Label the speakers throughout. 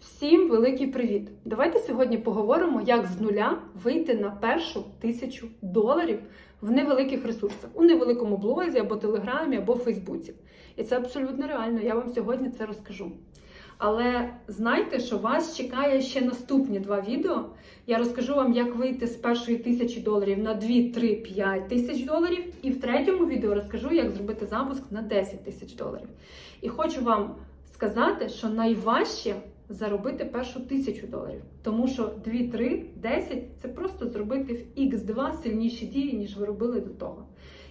Speaker 1: Всім великий привіт! Давайте сьогодні поговоримо, як з нуля вийти на першу тисячу доларів в невеликих ресурсах, у невеликому блозі або телеграмі, або Фейсбуці. І це абсолютно реально. Я вам сьогодні це розкажу. Але знайте, що вас чекає ще наступні два відео. Я розкажу вам, як вийти з першої тисячі доларів на 2, 3, 5 тисяч доларів. І в третьому відео розкажу, як зробити запуск на 10 тисяч доларів. І хочу вам сказати, що найважче заробити першу тисячу доларів. Тому що 2, 3, 10 це просто зробити в X2 сильніші дії, ніж ви робили до того.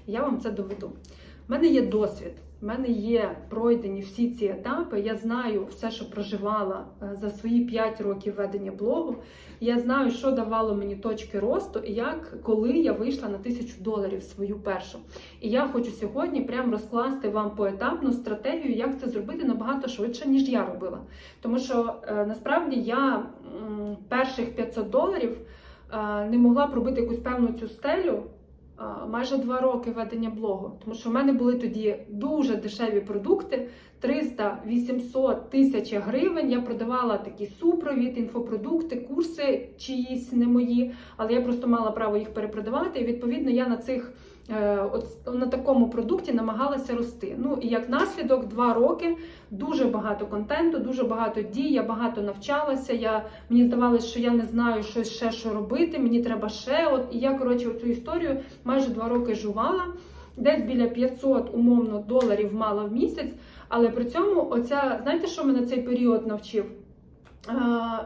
Speaker 1: Я вам це доведу. У мене є досвід, в мене є пройдені всі ці етапи. Я знаю все, що проживала е, за свої 5 років ведення блогу. Я знаю, що давало мені точки росту, і як коли я вийшла на тисячу доларів свою першу. І я хочу сьогодні прям розкласти вам поетапну стратегію, як це зробити набагато швидше, ніж я робила. Тому що е, насправді я перших 500 доларів е, не могла пробити якусь певну цю стелю. А, Майже два роки ведення блогу, тому що в мене були тоді дуже дешеві продукти 300, 800 тисяч гривень. Я продавала такі супровід, інфопродукти, курси чиїсь не мої, але я просто мала право їх перепродавати. І відповідно я на цих е, от на такому продукті намагалася рости. Ну і як наслідок, два роки дуже багато контенту, дуже багато дій. Я багато навчалася. Я мені здавалося, що я не знаю що ще що робити. Мені треба ще. От і я коротше цю історію майже два роки жувала. Десь біля 500 умовно доларів мала в місяць, але при цьому, оця, знаєте, що мене цей період навчив? Е,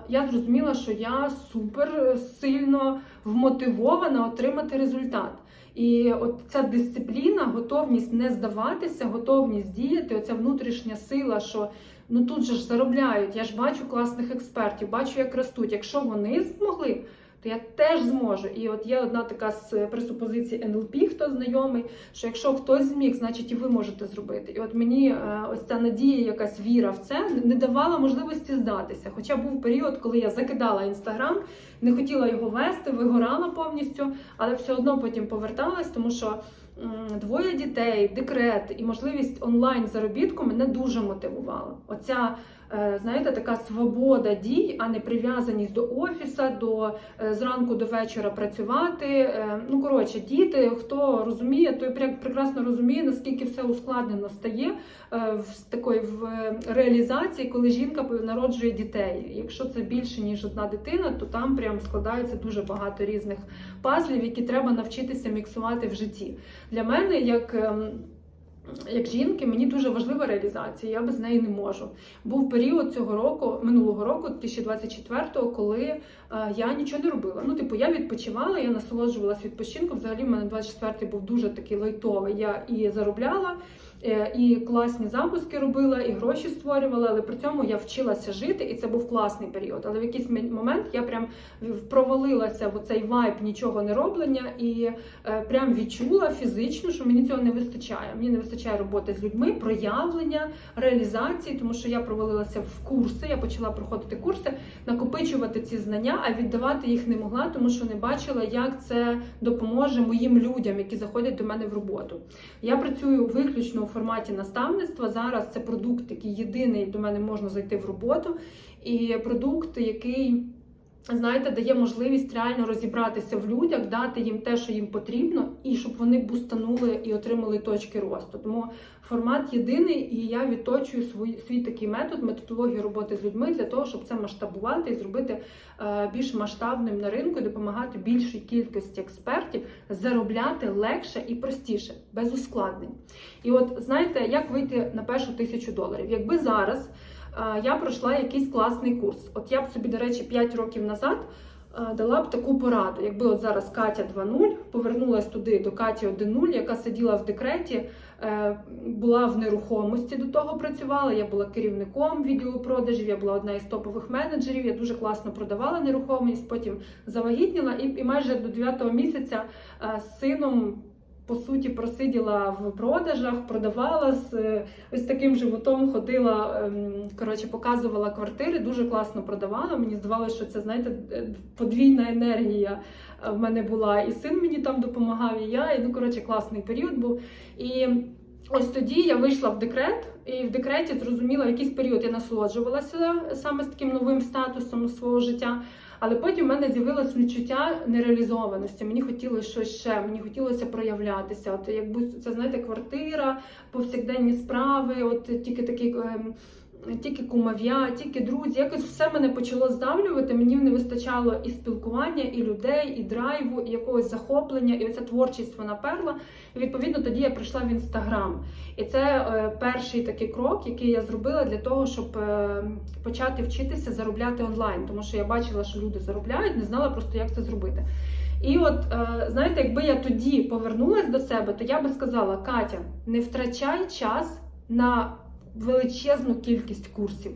Speaker 1: Я зрозуміла, що я супер сильно вмотивована отримати результат. І от ця дисципліна, готовність не здаватися, готовність діяти, оця внутрішня сила, що ну тут же ж заробляють. Я ж бачу класних експертів, бачу, як ростуть. Якщо вони змогли, то я теж зможу. І от є одна така з пресупозицій НЛП, хто знайомий, що якщо хтось зміг, значить і ви можете зробити. І от мені е, ось ця надія, якась віра в це не давала можливості здатися. Хоча був період, коли я закидала інстаграм, не хотіла його вести, вигорала повністю, але все одно потім поверталась, тому що. Двоє дітей, декрет і можливість онлайн заробітку мене дуже мотивувала. Оця, знаєте, така свобода дій, а не прив'язаність до офіса, до е, зранку до вечора працювати. Е, Ну коротше, діти, хто розуміє, той прекрасно розуміє, наскільки все ускладнено стає е, в такої в е, реалізації, коли жінка народжує дітей. Якщо це більше ніж одна дитина, то там прям складається дуже багато різних пазлів, які треба навчитися міксувати в житті. Для мене, як ем, як жінки, мені дуже важлива реалізація, я без неї не можу. Був період цього року, минулого року, 2024-го, коли е, я нічого не робила. Ну, типу, я відпочивала, я насолоджувалася відпочинком. Взагалі, в мене 24-й був дуже такий лайтовий. Я і заробляла, і класні запуски робила, і гроші створювала, але при цьому я вчилася жити, і це був класний період. Але в якийсь момент я прям в- провалилася в цей вайб нічого не роблення, і е, прям відчула фізично, що мені цього не вистачає. Мені не вистачає роботи з людьми, проявлення, реалізації, тому що я провалилася в курси. Я почала проходити курси, накопичувати ці знання, а віддавати їх не могла, тому що не бачила, як це допоможе моїм людям, які заходять до мене в роботу. Я працюю виключно у форматі наставництва. Зараз це продукт, який єдиний до мене можна зайти в роботу, і продукт, який. Знаєте, дає можливість реально розібратися в людях, дати їм те, що їм потрібно, і щоб вони бустанули і отримали точки росту. Тому формат єдиний, і я відточую свій, свій такий метод, методологію роботи з людьми для того, щоб це масштабувати і зробити е, більш масштабним на ринку, і допомагати більшій кількості експертів заробляти легше і простіше, без ускладнень. І от знаєте, як вийти на першу тисячу доларів? Якби зараз я пройшла якийсь класний курс. От я б собі, до речі, 5 років назад дала б таку пораду. Якби от зараз Катя 2.0 повернулась туди до Каті 1.0, яка сиділа в декреті, е, була в нерухомості до того працювала. Я була керівником відділу продажів, я була одна із топових менеджерів. Я дуже класно продавала нерухомість, потім завагітніла і, і майже до 9 місяця е, з сином. По суті, просиділа в продажах, продавала з е, ось таким животом, ходила, ем, коротше, показувала квартири, дуже класно продавала. Мені здавалося, що це, знаєте, е, подвійна енергія е, в мене була. І син мені там допомагав, і я. І ну, коротше, класний період був. І ось тоді я вийшла в декрет, і в декреті зрозуміла, в якийсь період я насолоджувалася саме з таким новим статусом свого життя. Але потім в мене з'явилось відчуття нереалізованості. Мені хотілося щось ще, мені хотілося проявлятися. От якби це знаєте, квартира, повсякденні справи, от тільки такі. ем, Тільки кумов'я, тільки друзі, якось все мене почало здавлювати. Мені не вистачало і спілкування, і людей, і драйву, і якогось захоплення, і оця творчість вона перла. І відповідно тоді я прийшла в інстаграм. І це е, перший такий крок, який я зробила для того, щоб е, почати вчитися заробляти онлайн. Тому що я бачила, що люди заробляють, не знала просто, як це зробити. І от е, знаєте, якби я тоді повернулася до себе, то я би сказала: Катя, не втрачай час на величезну кількість курсів.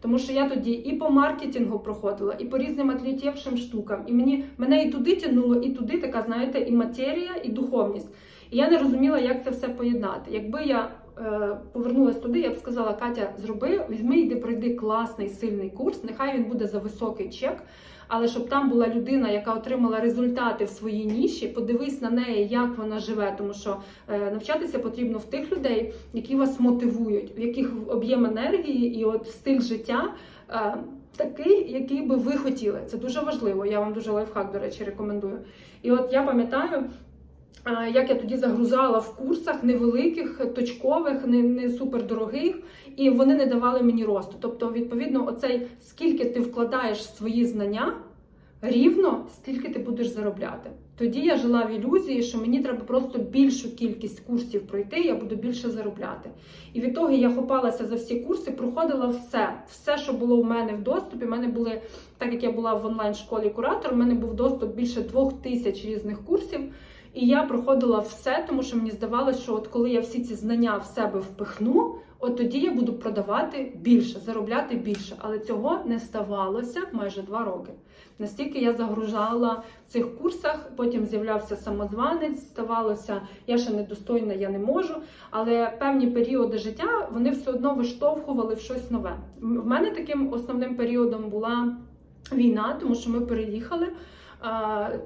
Speaker 1: Тому що я тоді і по маркетингу проходила, і по різним атлетівшим штукам. І мені мене і туди тянуло, і туди така, знаєте, і матерія, і духовність. І я не розуміла, як це все поєднати. Якби я е, повернулася туди, я б сказала: Катя, зроби, візьми, йди, пройди класний сильний курс. Нехай він буде за високий чек. Але щоб там була людина, яка отримала результати в своїй ніші, подивись на неї, як вона живе, тому що е, навчатися потрібно в тих людей, які вас мотивують, в яких об'єм енергії і от стиль життя. е, Такий, який би ви хотіли, це дуже важливо. Я вам дуже лайфхак, до речі, рекомендую. І от я пам'ятаю, як я тоді загрузала в курсах невеликих, точкових, не, не супердорогих, і вони не давали мені росту. Тобто, відповідно, оцей скільки ти вкладаєш свої знання, рівно стільки ти будеш заробляти. Тоді я жила в ілюзії, що мені треба просто більшу кількість курсів пройти, я буду більше заробляти. І від того я хопалася за всі курси, проходила все, все, що було в мене в доступі. У мене були, так як я була в онлайн-школі куратор, у мене був доступ більше двох тисяч різних курсів. І я проходила все, тому що мені здавалося, що от коли я всі ці знання в себе впихну, от тоді я буду продавати більше, заробляти більше. Але цього не ставалося майже два роки. Настільки я загружала в цих курсах, потім з'являвся самозванець, ставалося, я ще недостойна, я не можу. Але певні періоди життя вони все одно виштовхували в щось нове. В мене таким основним періодом була війна, тому що ми переїхали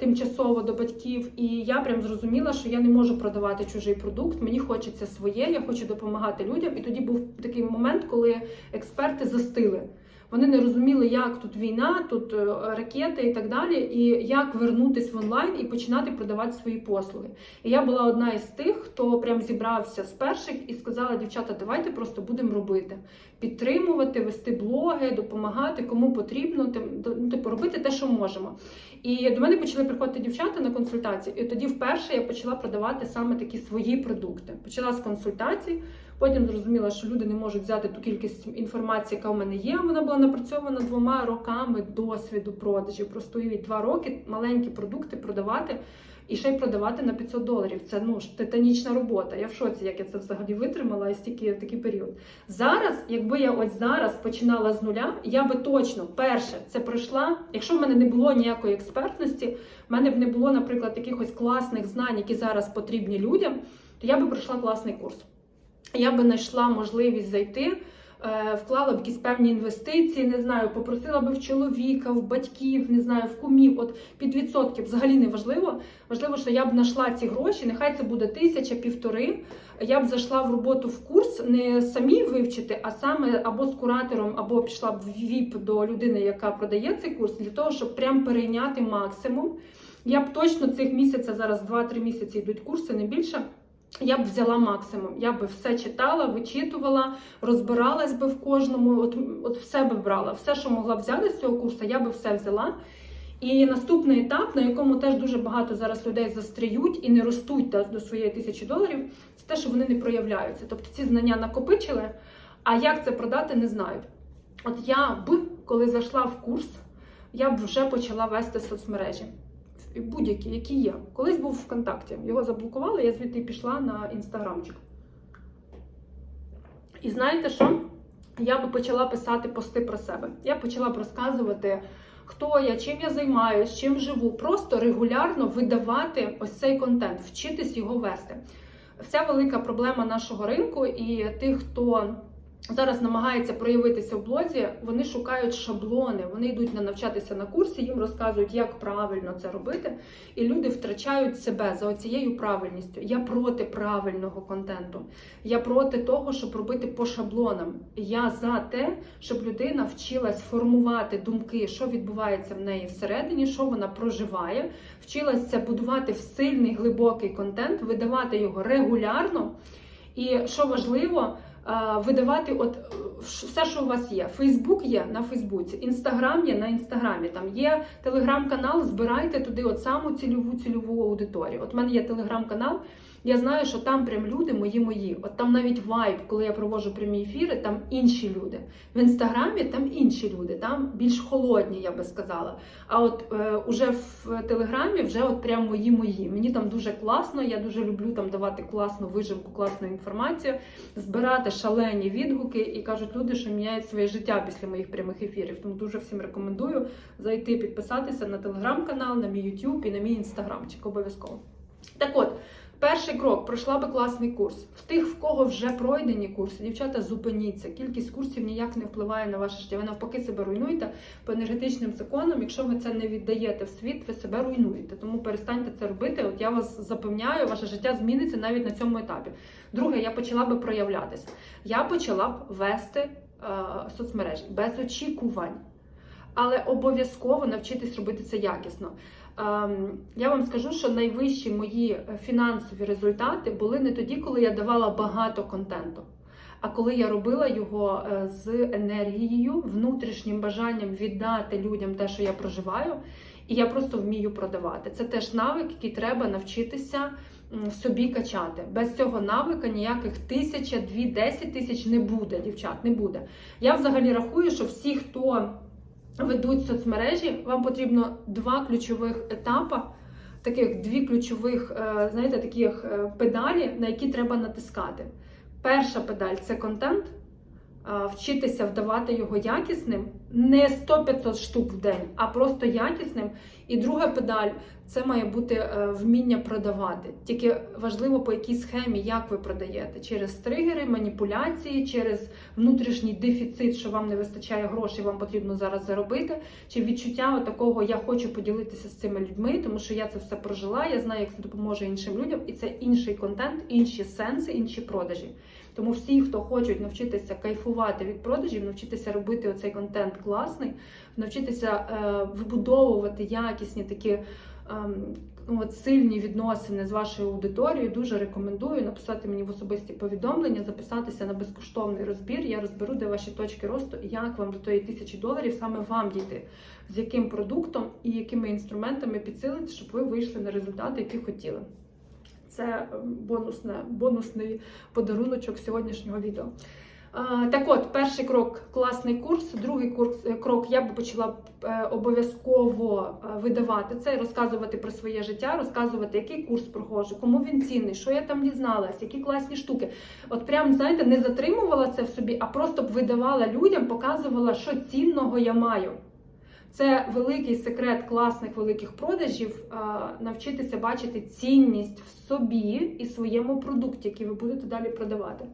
Speaker 1: тимчасово до батьків, і я прям зрозуміла, що я не можу продавати чужий продукт. Мені хочеться своє, я хочу допомагати людям. І тоді був такий момент, коли експерти застили. Вони не розуміли, як тут війна, тут е, ракети і так далі, і як вернутись в онлайн і починати продавати свої послуги. І я була одна із тих, хто прям зібрався з перших і сказала: дівчата, давайте просто будемо робити, підтримувати, вести блоги, допомагати кому потрібно, ну, типу робити те, що можемо. І до мене почали приходити дівчата на консультації. І тоді вперше я почала продавати саме такі свої продукти. Почала з консультацій. Потім зрозуміла, що люди не можуть взяти ту кількість інформації, яка в мене є. Вона була напрацьована двома роками досвіду продажів. Просто уявіть, два роки маленькі продукти продавати і ще й продавати на 500 доларів. Це ну ж титанічна робота. Я в шоці, як я це взагалі витримала і стільки в такий період. Зараз, якби я ось зараз починала з нуля, я би точно перше це пройшла. Якщо в мене не було ніякої експертності, в мене б не було, наприклад, якихось класних знань, які зараз потрібні людям, то я би пройшла класний курс я би знайшла можливість зайти, е, вклала б якісь певні інвестиції, не знаю, попросила би в чоловіка, в батьків, не знаю, в кумів, от під відсотки взагалі не важливо. Важливо, що я б знайшла ці гроші, нехай це буде тисяча, півтори. Я б зайшла в роботу в курс не самі вивчити, а саме або з куратором, або пішла б в ВІП до людини, яка продає цей курс, для того, щоб прям перейняти максимум. Я б точно цих місяців, зараз 2-3 місяці йдуть курси, не більше. Я б взяла максимум. Я би все читала, вичитувала, розбиралась би в кожному. От, от все би брала. Все, що могла взяти з цього курсу, я би все взяла. І наступний етап, на якому теж дуже багато зараз людей застряють і не ростуть до своєї тисячі доларів, це те, що вони не проявляються. Тобто ці знання накопичили, а як це продати, не знають. От я б, коли зайшла в курс, я б вже почала вести соцмережі будь-які, які є. Колись був ВКонтакті. Його заблокували, я звідти пішла на інстаграмчик. І знаєте що? Я би почала писати пости про себе. Я почала б розказувати, хто я, чим я займаюся, чим живу. Просто регулярно видавати ось цей контент, вчитись його вести. Вся велика проблема нашого ринку і тих, хто зараз намагається проявитися в блозі, вони шукають шаблони, вони йдуть на навчатися на курсі, їм розказують, як правильно це робити, і люди втрачають себе за оцією правильністю. Я проти правильного контенту. Я проти того, щоб робити по шаблонам. Я за те, щоб людина вчилась формувати думки, що відбувається в неї всередині, що вона проживає, вчилася будувати в сильний глибокий контент, видавати його регулярно. І що важливо, видавати от е, все, що у вас є. Фейсбук є на Фейсбуці, Інстаграм є на Інстаграмі. Там є телеграм-канал, збирайте туди от саму цільову цільову аудиторію. От в мене є телеграм-канал. Я знаю, що там прям люди мої мої. От там навіть вайб, коли я проводжу прямі ефіри, там інші люди. В інстаграмі там інші люди, там більш холодні, я би сказала. А от е, уже в телеграмі вже от прям мої мої. Мені там дуже класно. Я дуже люблю там давати класну вижимку, класну інформацію, збирати шалені відгуки і кажуть люди, що міняють своє життя після моїх прямих ефірів. Тому дуже всім рекомендую зайти, підписатися на телеграм-канал, на мій YouTube і на мій інстаграмчик. Обов'язково. Так от. Перший крок пройшла би класний курс. В тих, в кого вже пройдені курси, дівчата, зупиніться. Кількість курсів ніяк не впливає на ваше життя. Ви навпаки себе руйнуєте по енергетичним законам. Якщо ви це не віддаєте в світ, ви себе руйнуєте. Тому перестаньте це робити. От я вас запевняю, ваше життя зміниться навіть на цьому етапі. Друге, я почала би проявлятися. Я почала б вести е, соцмережі без очікувань. Але обов'язково навчитись робити це якісно. Ем, Я вам скажу, що найвищі мої фінансові результати були не тоді, коли я давала багато контенту, а коли я робила його е, з енергією, внутрішнім бажанням віддати людям те, що я проживаю, і я просто вмію продавати. Це теж навик, який треба навчитися собі качати. Без цього навика ніяких тисяча, дві, десять тисяч не буде, дівчат, не буде. Я взагалі рахую, що всі, хто ведуть соцмережі, вам потрібно два ключових етапи, таких дві ключових, е, знаєте, таких е, педалі, на які треба натискати. Перша педаль це контент. Вчитися вдавати його якісним, не 100-500 штук в день, а просто якісним. І друга педаль це має бути е, вміння продавати. Тільки важливо по якій схемі, як ви продаєте, через тригери, маніпуляції, через внутрішній дефіцит, що вам не вистачає грошей, вам потрібно зараз заробити, чи відчуття такого я хочу поділитися з цими людьми, тому що я це все прожила. Я знаю, як це допоможе іншим людям, і це інший контент, інші сенси, інші продажі. Тому всі, хто хочуть навчитися кайфувати від продажів, навчитися робити оцей контент класний, навчитися е, вибудовувати якісні такі. ем, ну, от сильні відносини з вашою аудиторією, дуже рекомендую написати мені в особисті повідомлення, записатися на безкоштовний розбір. Я розберу, де ваші точки росту і як вам до тої тисячі доларів саме вам дійти, з яким продуктом і якими інструментами підсилити, щоб ви вийшли на результати, які хотіли. Це ем, бонусне, бонусний подаруночок сьогоднішнього відео. Так от, перший крок класний курс, другий курс, е, крок я би почала е, обов'язково е, видавати це, розказувати про своє життя, розказувати, який курс проходжу, кому він цінний, що я там дізналась, які класні штуки. От прям, знаєте, не затримувала це в собі, а просто б видавала людям, показувала, що цінного я маю. Це великий секрет класних великих продажів навчитися бачити цінність в собі і своєму продукті, який ви будете далі продавати.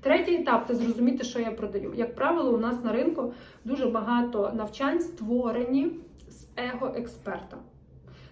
Speaker 1: Третій етап це зрозуміти, що я продаю. Як правило, у нас на ринку дуже багато навчань створені з его-експерта.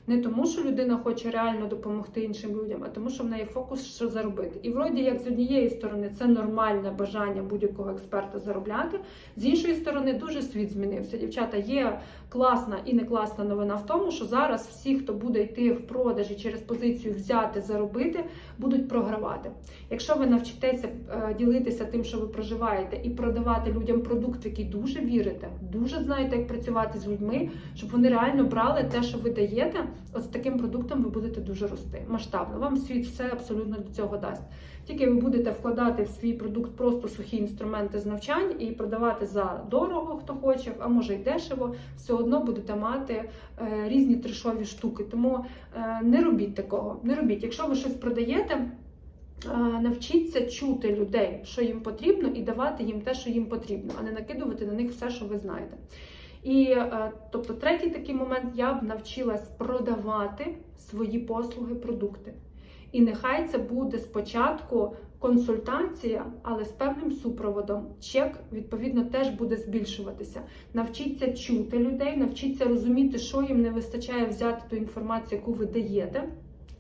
Speaker 1: Не тому, що людина хоче реально допомогти іншим людям, а тому, що в неї фокус що заробити. І вроді, як з однієї сторони, це нормальне бажання будь-якого експерта заробляти. З іншої сторони, дуже світ змінився. Дівчата, є класна і не класна новина в тому, що зараз всі, хто буде йти в продажі через позицію взяти, заробити, будуть програвати. Якщо ви навчитеся е, ділитися тим, що ви проживаєте, і продавати людям продукт, в який дуже вірите, дуже знаєте, як працювати з людьми, щоб вони реально брали те, що ви даєте. От з таким продуктом ви будете дуже рости масштабно. Вам світ все абсолютно до цього дасть. Тільки ви будете вкладати в свій продукт просто сухі інструменти з навчань і продавати за дорого, хто хоче, а може й дешево, все одно будете мати е, різні трешові штуки. Тому е, не робіть такого. Не робіть. Якщо ви щось продаєте. е, Навчіться чути людей, що їм потрібно, і давати їм те, що їм потрібно, а не накидувати на них все, що ви знаєте. І е, тобто, третій такий момент я б навчилась продавати свої послуги, продукти. І нехай це буде спочатку консультація, але з певним супроводом. Чек, відповідно, теж буде збільшуватися. Навчіться чути людей, навчіться розуміти, що їм не вистачає взяти ту інформацію, яку ви даєте.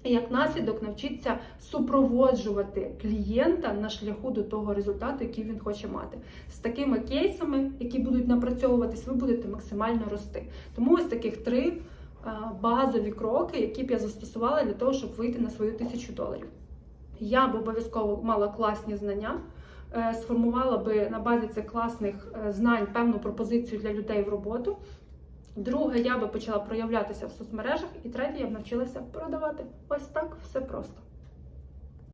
Speaker 1: Як наслідок навчіться супроводжувати клієнта на шляху до того результату, який він хоче мати. З такими кейсами, які будуть напрацьовуватись, ви будете максимально рости. Тому ось таких три базові кроки, які б я застосувала для того, щоб вийти на свою тисячу доларів. Я б обов'язково мала класні знання, е, сформувала би на базі цих класних е, знань певну пропозицію для людей в роботу. Друге, я би почала проявлятися в соцмережах, і третє, я б навчилася продавати. Ось так все просто.